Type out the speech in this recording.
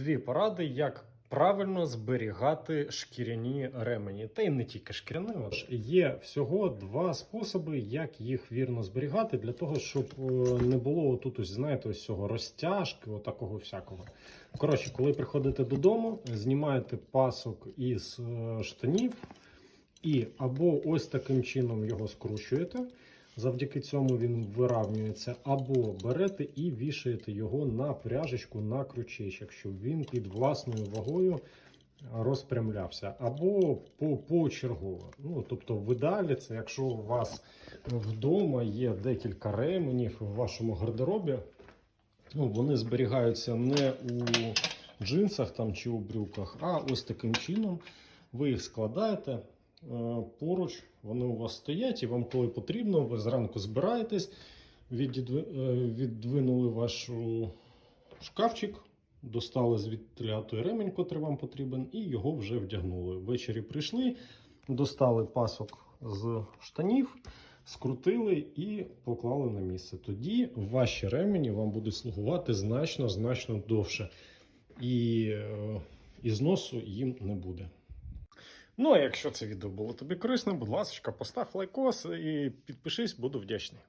Дві поради, як правильно зберігати шкіряні ремені. Та й не тільки шкіряні. От. Є всього два способи, як їх вірно зберігати, для того, щоб е, не було тут, ось, знаєте, ось цього розтяжки, отакого всякого. Коротше, коли приходите додому, знімаєте пасок із е, штанів і або ось таким чином його скручуєте. Завдяки цьому він виравнюється, або берете і вішаєте його на пряжечку на крючечок, щоб він під власною вагою розпрямлявся, або по, почергово. Ну, тобто, в ідеалі це якщо у вас вдома є декілька ременів в вашому гардеробі, ну, вони зберігаються не у джинсах там, чи у брюках, а ось таким чином ви їх складаєте. Е, поруч вони у вас стоять, і вам, коли потрібно, ви зранку збираєтесь, е, віддвинули ваш шкафчик, достали звідти той ремінь, котрий вам потрібен, і його вже вдягнули. Ввечері прийшли, достали пасок з штанів, скрутили і поклали на місце. Тоді ваші ремені вам будуть слугувати значно значно довше. І, е, і зносу їм не буде. Ну, а якщо це відео було тобі корисним, будь ласка, постав лайкос і підпишись, буду вдячний.